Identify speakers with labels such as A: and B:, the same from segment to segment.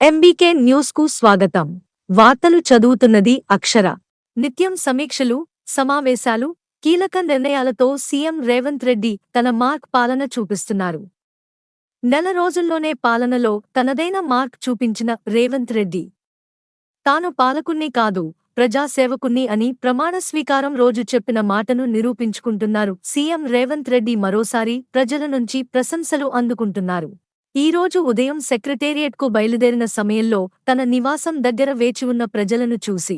A: MBK న్యూస్కు స్వాగతం. వార్తలు చదువుతున్నది అక్షర. నిత్యం సమీక్షలు సమావేశాలు కీలక నిర్ణయాలతో సీఎం రేవంత్ రెడ్డి తన మార్క్ పాలన చూపిస్తున్నారు. నెల రోజుల్లోనే పాలనలో తనదైన మార్క్ చూపించిన రేవంత్ రెడ్డి. తాను పాలకుణ్ణి కాదు ప్రజాసేవకుణ్ణి అని ప్రమాణ స్వీకారం రోజు చెప్పిన మాటను నిరూపించుకుంటున్నారు సీఎం రేవంత్ రెడ్డి మరోసారి ప్రజల నుంచి ప్రశంసలు అందుకుంటున్నారు. ఈ రోజు ఉదయం సెక్రటేరియట్కు బయలుదేరిన సమయంలో తన నివాసం దగ్గర వేచి ఉన్న ప్రజలను చూసి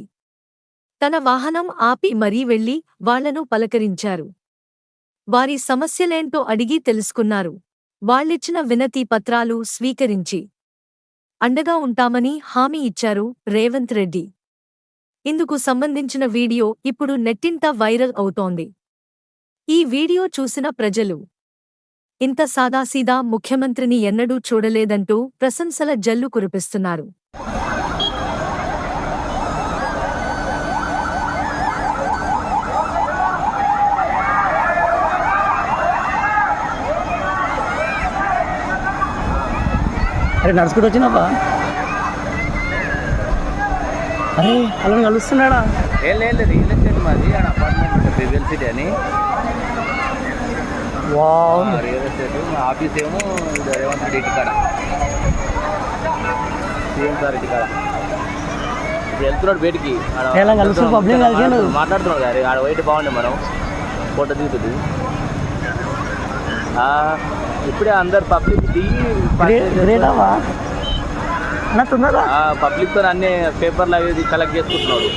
A: తన వాహనం ఆపి మరీ వెళ్ళి వాళ్ళను పలకరించారు. వారి సమస్యలేంటో అడిగి తెలుసుకున్నారు. వాళ్ళిచ్చిన వినతి పత్రాలు స్వీకరించి అండగా ఉంటామని హామీ ఇచ్చారు రేవంత్ రెడ్డి. ఇందుకు సంబంధించిన వీడియో ఇప్పుడు నెట్టింట వైరల్ అవుతోంది. ఈ వీడియో చూసిన ప్రజలు ఇంత సాదాసీదా ముఖ్యమంత్రిని ఎన్నడూ చూడలేదంటూ ప్రశంసల జల్లు కురిపిస్తున్నారు.
B: అరే నడుచుకుంటూ వచ్చినావా? అరే అలా కలుస్తున్నాడా
C: ఏం లేదు రియల్ ఎస్టేట్ మాది అపార్ట్మెంట్ ఉంటుంది రివెల్ సిటీ అని. రియల్ ఎస్టేట్ ఆఫీస్ ఏమో ఇది రేవంత్ రెడ్డి ఇంటికాడ సీఎం సార్ ఇంటికాడ వెళ్తున్నాడు బయటికి? మాట్లాడుతున్నాడు. గారి ఆడ వైట్ బాగుండే మనం. ఫోటో దిగుతుంది. ఇప్పుడే అందరు పబ్లిక్ దిగి
B: పబ్లిక్తో అన్ని
C: పేపర్లు అవి కలెక్ట్ చేసుకుంటున్నాడు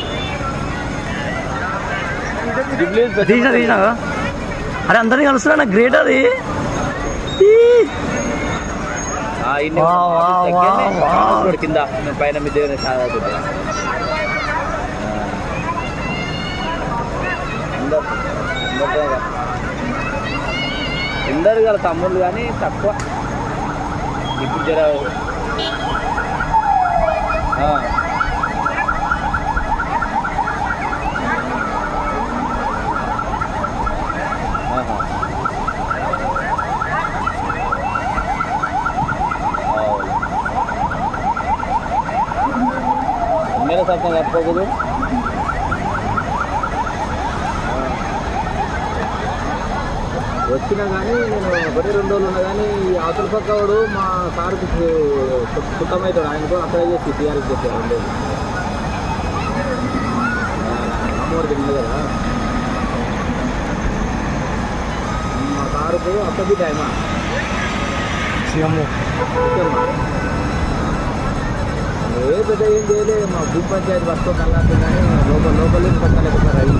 B: అరే అందరినీ కలుస్తున్నా గ్రేట్ అది.
C: కింద పైన మీ అందరు గల తమ్ముళ్ళు కానీ తక్కువ. ఇప్పుడు జర ಸತ್ತ వచ్చినా కానీ నేను ఒకటి రెండు రోజులు ఉన్నా కానీ అవతల పక్క వాడు మా సార్కి సుఖమవుతాడు ఆయన కూడా అప్లై చేసి టీఆర్ఎస్ చెప్పారు అండి అమ్మవారి తిండి కదా మా సార్కు అప్పటి టైమా సీఎం ఏ పెద్ద ఏం చేయలేదు మా గ్రూప్ పంచాయతీ వస్తుంది అన్నట్టు కానీ లోపల లోపల పక్కలేకపోతారు అవి.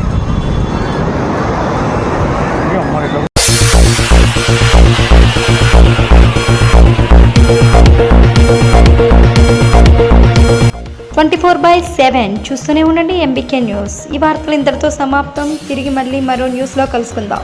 D: ట్వంటీ ఫోర్ బై సెవెన్ చూస్తూనే ఉండండి ఎంబీకే న్యూస్. ఈ వార్తలు ఇంతటితో సమాప్తం. తిరిగి మళ్ళీ మరో న్యూస్లో కలుసుకుందాం.